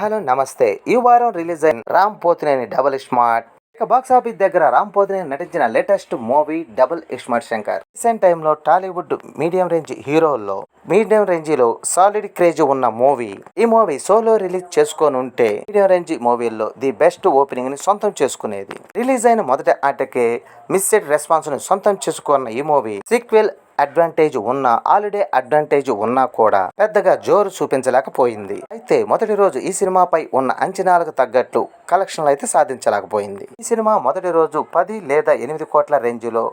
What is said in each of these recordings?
Hello నమస్తే. ఈ వారం రిలీజ్ అయిన రామ్ పోతినేని డబుల్ స్మార్ట్. ఇక బాక్స్ ఆఫీస్ దగ్గర రామ్ పోతినేని నటించిన latest movie double iSmart Shankar. Recent టైంలో టాలీవుడ్ మీడియం రేంజ్ హీరోల్లో మీడియం రేంజ్లో సాలిడ్ క్రేజ్ ఉన్న మూవీ ఈ మూవీ సోలో రిలీజ్ చేసుకొని ఉంటే మీడియం రేంజ్ మూవీల్లో ది బెస్ట్ ఓపెనింగ్ని సొంతం చేసుకునేది. రిలీజ్ అయిన మొదటి ఆటకే మిస్సెడ్ రెస్పాన్స్ని సొంతం చేసుకున్న ఈ మూవీ సీక్వెల్ అడ్వాంటేజ్ ఉన్నా హాలిడే అడ్వాంటేజ్ ఉన్నా కూడా పెద్దగా జోరు చూపించలేకపోయింది. అయితే మొదటి రోజు ఈ సినిమాపై ఉన్న అంచనాలకు తగ్గట్టు కలెక్షన్లు అయితే సాధించలేకపోయింది. ఈ సినిమా మొదటి రోజు పది లేదా ఎనిమిది కోట్ల రేంజ్లో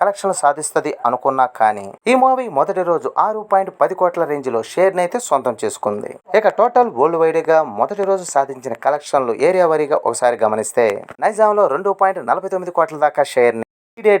కలెక్షన్లు సాధిస్తుంది అనుకున్నా కానీ ఈ మూవీ మొదటి రోజు ఆరు పాయింట్ పది కోట్ల రేంజ్లో షేర్ అయితే సొంతం చేసుకుంది. ఇక టోటల్ వరల్డ్ వైడ్గా మొదటి రోజు సాధించిన కలెక్షన్లు ఏరియా వారీగా ఒకసారి గమనిస్తే నైజాంలో రెండు పాయింట్ నలభై తొమ్మిది కోట్ల దాకా షేర్ని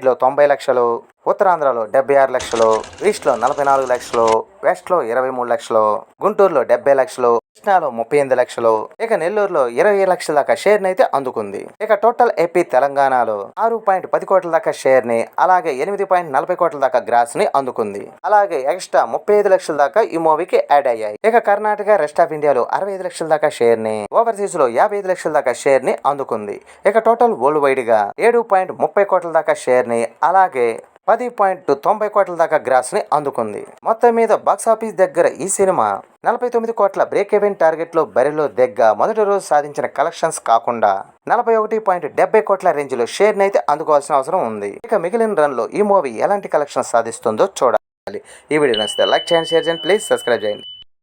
లో తొంభై లక్షలు ఉత్తరాంధ్రలో డెబ్బై ఆరు లక్షలు ఈస్ట్లో నలభై నాలుగు లక్షలు వెస్ట్లో ఇరవై మూడు లక్షలు గుంటూరులో డెబ్బై లక్షలు కృష్ణాలో ముప్పై ఎనిమిది లక్షలు. ఇక నెల్లూరులో ఇరవై లక్షల దాకా షేర్ అయితే అందుకుంది. ఇక టోటల్ ఏపీ తెలంగాణలో ఆరు పాయింట్ పది కోట్ల దాకా షేర్ని అలాగే ఎనిమిది పాయింట్ నలభై కోట్ల దాకా గ్రాస్ని అందుకుంది. అలాగే ఎక్స్ట్రా ముప్పై ఐదు లక్షల దాకా ఈ మూవీకి యాడ్ అయ్యాయి. ఇక కర్ణాటక రెస్ట్ ఆఫ్ ఇండియాలో అరవై ఐదు లక్షల దాకా షేర్ని ఓవర్సీస్లో యాభై ఐదు లక్షల దాకా షేర్ని అందుకుంది. ఇక టోటల్ వరల్డ్ వైడ్గా ఏడు పాయింట్ ముప్పై కోట్ల దాకా షేర్ని అలాగే పది పాయింట్ తొంభై కోట్ల దాకా గ్రాస్ని అందుకుంది. మొత్తం మీద బాక్సాఫీస్ దగ్గర ఈ సినిమా నలభై తొమ్మిది కోట్ల బ్రేక్ ఈవెన్ టార్గెట్లో బరిలో దగ్గ మొదటి రోజు సాధించిన కలెక్షన్స్ కాకుండా నలభై ఒకటి పాయింట్ డెబ్బై కోట్ల రేంజ్లో షేర్ అయితే అందుకోవాల్సిన అవసరం ఉంది. ఇక మిగిలిన రన్లో ఈ మూవీ ఎలాంటి కలెక్షన్స్ సాధిస్తుందో చూడాలి. ఈ వీడియో నచ్చితే లైక్ చేయండి షేర్ చేయండి ప్లీజ్ సబ్స్క్రైబ్ చేయండి.